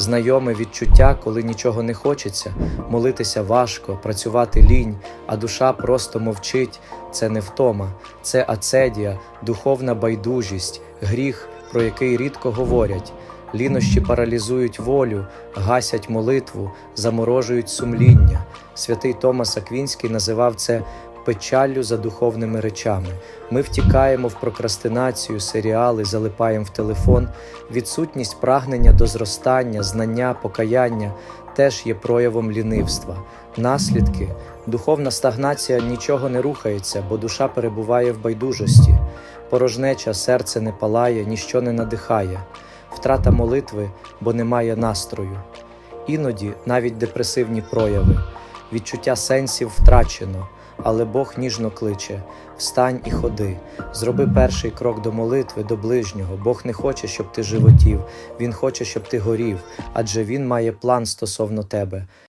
Знайоме відчуття, коли нічого не хочеться, молитися важко, працювати лінь, а душа просто мовчить. Це не втома, це ацедія, духовна байдужість, гріх, про який рідко говорять. Лінощі паралізують волю, гасять молитву, заморожують сумління. Святий Томас Аквінський називав це печаллю за духовними речами. Ми втікаємо в прокрастинацію, серіали, залипаємо в телефон. Відсутність прагнення до зростання, знання, покаяння теж є проявом лінивства. Наслідки духовна стагнація нічого не рухається, бо душа перебуває в байдужості. Порожнеча, серце не палає, ніщо не надихає, втрата молитви, бо немає настрою. Іноді навіть депресивні прояви, відчуття сенсів втрачено, але Бог ніжно кличе: встань і ходи, зроби перший крок до молитви, до ближнього. Бог не хоче, щоб ти животів, Він хоче, щоб ти горів, адже Він має план стосовно тебе.